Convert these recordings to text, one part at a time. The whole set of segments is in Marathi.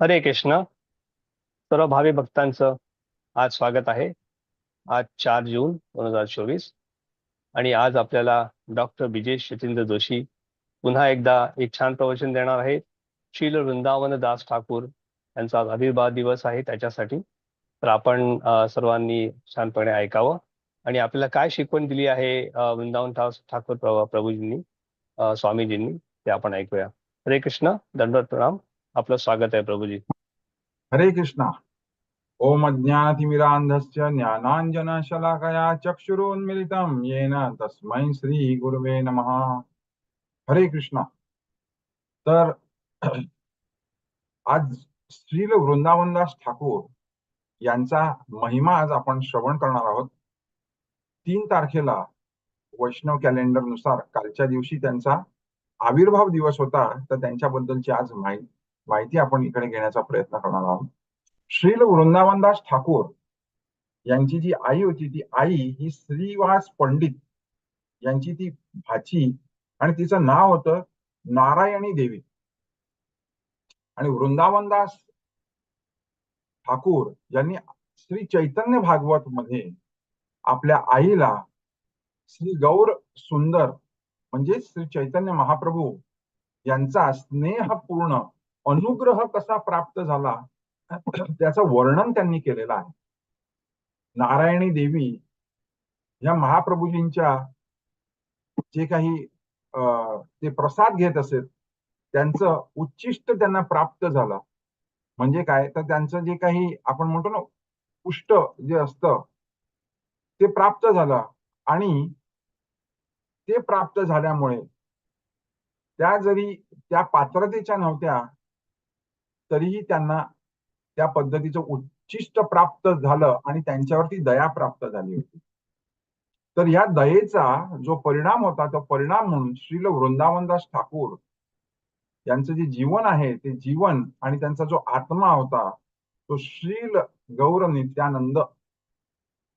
हरे कृष्ण. सर्व भावी भक्तांचं आज स्वागत आहे. आज चार जून दोन हजार चोवीस आणि आज आपल्याला डॉक्टर बिजेश शचींद्र जोशी पुन्हा एकदा एक छान प्रवचन देणार आहेत. श्रील वृंदावन दास ठाकूर यांचा आज आविर्भाव दिवस आहे त्याच्यासाठी. तर आपण सर्वांनी छानपणे ऐकावं. आणि आपल्याला काय शिकवण दिली आहे वृंदावन दास ठाकूर प्रभूजींनी स्वामीजींनी ते आपण ऐकूया. हरे कृष्ण दंडवत प्रणाम. आपलं स्वागत आहे प्रभूजी. हरे कृष्णा. ओम अज्ञातिमिरांधस्य ज्ञानांजन शलाकया चक्षुरुन्मिलितं येन तस्मै श्री गुरुवे नमः. हरे कृष्णा. तर आज श्रील वृंदावनदास ठाकूर यांचा महिमा आज आपण श्रवण करणार आहोत. तीन तारखेला वैष्णव कॅलेंडरनुसार कालच्या दिवशी त्यांचा आविर्भाव दिवस होता तर त्यांच्याबद्दलची आज माहिती माहिती आपण इकडे घेण्याचा प्रयत्न करणार आहोत. श्रील वृंदावनदास ठाकूर यांची जी आई होती ती आई ही श्रीवास पंडित यांची ती भाची आणि तिचं नाव होतं नारायणी देवी. आणि वृंदावनदास ठाकूर यांनी श्री चैतन्य भागवत मध्ये आपल्या आईला श्री गौर सुंदर म्हणजे श्री चैतन्य महाप्रभू यांचा स्नेहपूर्ण अनुग्रह कसा प्राप्त झाला? त्याचं वर्णन त्यांनी केलेलं आहे. नारायणी देवी या महाप्रभूजींच्या जे काही अं, ते प्रसाद घेत असेल त्यांचं उच्चिष्ट त्यांना प्राप्त झालं. म्हणजे काय? तर त्यांचं जे काही आपण म्हणतो ना पुष्ट जे असतं ते प्राप्त झालं. आणि ते प्राप्त झाल्यामुळे त्या जरी त्या पात्रतेच्या नव्हत्या तरीही त्यांना त्या पद्धतीचं उच्चिष्ट प्राप्त झालं आणि त्यांच्यावरती दया प्राप्त झाली होती. तर या दयेचा जो परिणाम होता तो परिणाम म्हणून श्रील वृंदावनदास ठाकूर यांचं जे जीवन आहे ते जीवन आणि त्यांचा जो आत्मा होता तो श्रील गौर नित्यानंद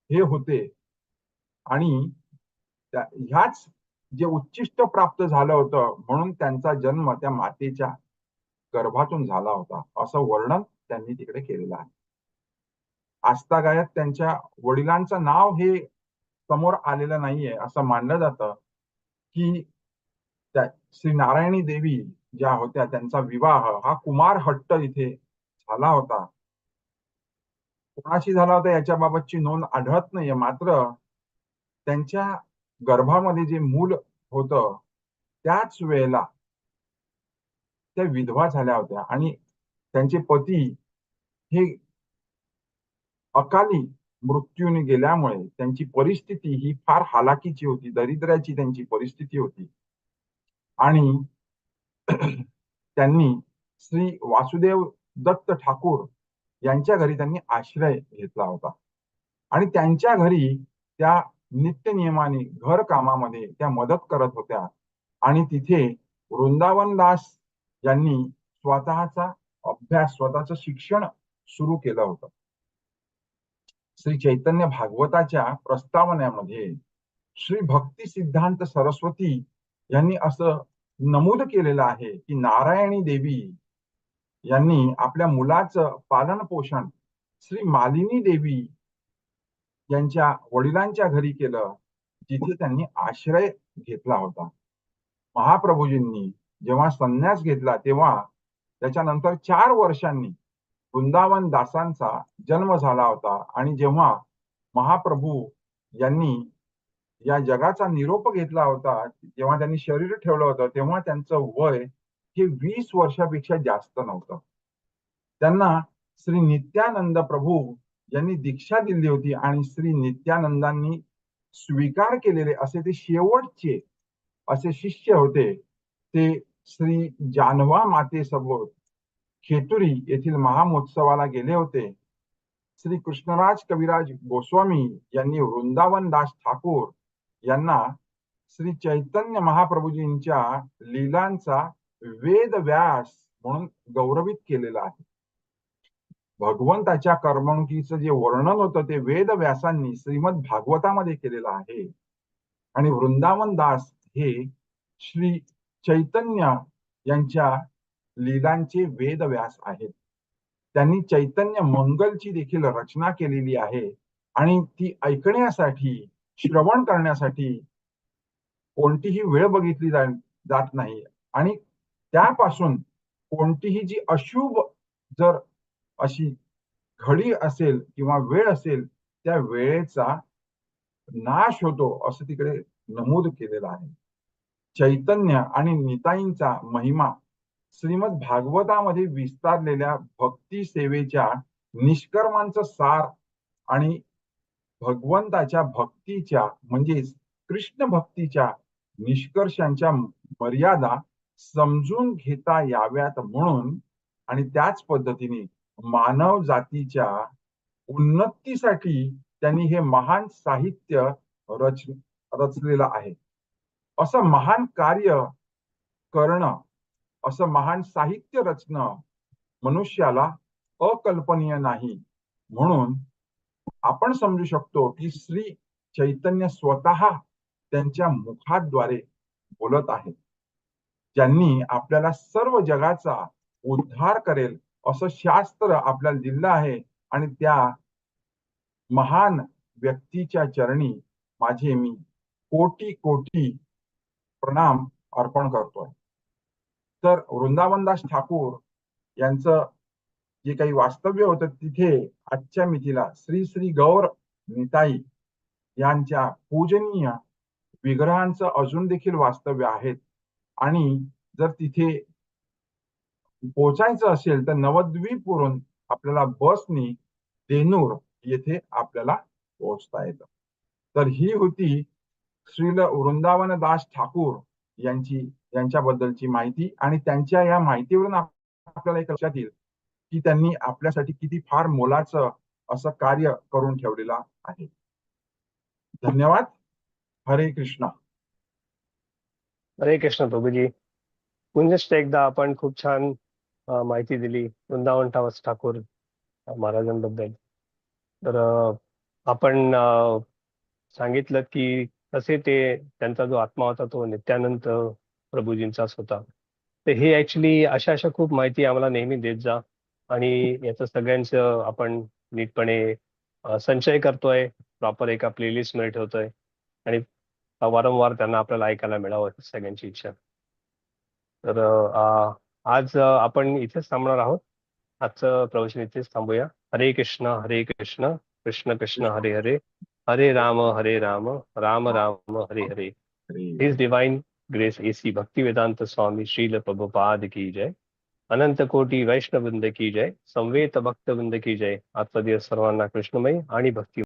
हे होते. आणि ह्याच जे उच्चिष्ट प्राप्त झालं होतं म्हणून त्यांचा जन्म त्या मातेच्या गर्भातून झाला होता. असं वर्णन त्यांनी तिकडे केलेलं आहे. आस्थागायत त्यांच्या वडिलांचं नाव हे समोर आलेलं नाहीये असं मानलं जातं की त्या श्री नारायणी देवी ज्या होत्या त्यांचा विवाह हा कुमार हट्ट इथे झाला होता. कोणाशी झाला होता याच्या बाबतची नोंद आढळत नाहीये. मात्र त्यांच्या गर्भामध्ये जे मूल होत त्याच वेळेला त्या विधवा झाल्या होत्या. आणि त्यांचे पती हे अकाली मृत्यूने गेल्यामुळे त्यांची परिस्थिती ही फार हालाकीची होती. दरिद्र्याची त्यांची परिस्थिती होती. आणि त्यांनी श्री वासुदेव दत्त ठाकूर यांच्या घरी त्यांनी आश्रय घेतला होता. आणि त्यांच्या घरी त्या नित्य नियमाने घर कामामध्ये त्या मदत करत होत्या. आणि तिथे वृंदावनदास यांनी स्वतःचा अभ्यास स्वतःचं शिक्षण सुरू केलं होतं. श्री चैतन्य भागवताच्या प्रस्तावनेमध्ये श्री भक्ती सिद्धांत सरस्वती यांनी असं नमूद केलेलं आहे की नारायणी देवी यांनी आपल्या मुलाचं पालन पोषण श्री मालिनी देवी यांच्या वडिलांच्या घरी केलं जिथे त्यांनी आश्रय घेतला होता. महाप्रभूजींनी जेव्हा संन्यास घेतला तेव्हा त्याच्यानंतर चार वर्षांनी वृंदावन दासांचा जन्म झाला होता. आणि जेव्हा महाप्रभू यांनी या जगाचा निरोप घेतला होता जेव्हा त्यांनी शरीर ठेवलं होतं तेव्हा त्यांचं वय हे वीस वर्षापेक्षा जास्त नव्हतं. त्यांना श्री नित्यानंद प्रभू यांनी दीक्षा दिली होती आणि श्री नित्यानंदांनी स्वीकार केलेले असे ते शेवटचे असे शिष्य होते. ते श्री जानवा मातेसोबत खेतुरी येथील महामहोत्सवाला गेले होते. श्री कृष्णराज कविराज गोस्वामी यांनी वृंदावन दास ठाकूर यांना श्री चैतन्य महाप्रभूजींच्या लीलांचा वेद व्यास म्हणून गौरवित केलेला आहे. भगवंताच्या करमणुकीचं जे वर्णन होतं ते वेद व्यासांनी श्रीमद भागवतामध्ये केलेलं आहे. आणि वृंदावन दास हे श्री चैतन्य यांच्या लीलांचे वेद व्यास आहेत. त्यांनी चैतन्य मंगलची देखील रचना केलेली आहे आणि ती ऐकण्यासाठी श्रवण करण्यासाठी कोणतीही वेळ बघितली जात नाही. आणि त्यापासून कोणतीही जी अशुभ जर अशी घडी असेल किंवा वेळ असेल त्या वेळेचा नाश होतो असं तिकडे नमूद केलेलं आहे. चैतन्य आणि निताईंचा महिमा श्रीमद भागवतामध्ये विस्तारलेल्या भक्ती सेवेच्या निष्कर्मांचं सार आणि भगवंताच्या भक्तीच्या म्हणजेच कृष्ण भक्तीच्या निष्कर्षांच्या मर्यादा समजून घेता याव्यात म्हणून आणि त्याच पद्धतीने मानव जातीच्या उन्नतीसाठी त्यांनी हे महान साहित्य रच रचलेलं आहे. असं महान कार्य करणं असं महान साहित्य रचणं मनुष्याला अकल्पनीय नाही. म्हणून आपण समजू शकतो की श्री चैतन्य स्वतः त्यांच्या मुखाद्वारे बोलत आहे ज्यांनी आपल्याला सर्व जगाचा उद्धार करेल असं शास्त्र आपल्याला दिलं आहे आणि त्या महान व्यक्तीच्या चरणी माझे मी कोटी कोटी प्रणाम अर्पण करतोय. तर वृंदावनदास ठाकूर यांचं जे काही वास्तव्य होतं तिथे आजच्या मितीला श्री श्री गौर निताई यांच्या पूजनीय विग्रहांचं अजून देखील वास्तव्य आहेत. आणि जर तिथे पोचायचं असेल तर नवद्वीपवरून आपल्याला बसनी देनूर येथे आपल्याला पोहोचता येतं. तर ही होती श्रील वृंदावनदास ठाकूर यांची यांच्याबद्दलची माहिती आणि त्यांच्या या माहितीवरून आपल्याला एक लक्षात येईल की त्यांनी आपल्यासाठी किती फार मोलाचं असं कार्य करून ठेवलेलं आहे. धन्यवाद. हरे कृष्ण. हरे कृष्ण प्रभूजी. पुनश्च एकदा आपण खूप छान माहिती दिली वृंदावन ठावस ठाकूर महाराजांबद्दल. तर आपण सांगितलं की तसे ते त्यांचा जो आत्मा होता तो नित्यानंद प्रभूजींचाच होता. तर हे ऍक्च्युली अशा अशा खूप माहिती आम्हाला नेहमी देत जा आणि याचं सगळ्यांचं आपण नीटपणे संचय करतोय प्रॉपर एका प्लेलिस्टमध्ये ठेवतोय आणि वारंवार त्यांना आपल्याला ऐकायला मिळावं सगळ्यांची इच्छा. तर आज आपण इथेच थांबणार आहोत. आजचं प्रवचन इथेच थांबूया. हरे कृष्ण हरे कृष्ण कृष्ण कृष्ण हरे हरे. हरे राम हरे Ram Ram Ram Hare Hare. His divine grace AC भक्ति वेदांत स्वामी श्रील प्रभुपाद की जय। अनंत कोटी वैष्णववृंद की जय। संवेत भक्त वृंद की जय। आजचा दिवस सर्वांना कृष्णमय आणि भक्ती